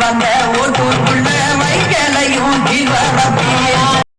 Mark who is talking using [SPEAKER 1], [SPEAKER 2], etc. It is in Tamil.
[SPEAKER 1] வந்த ஒரு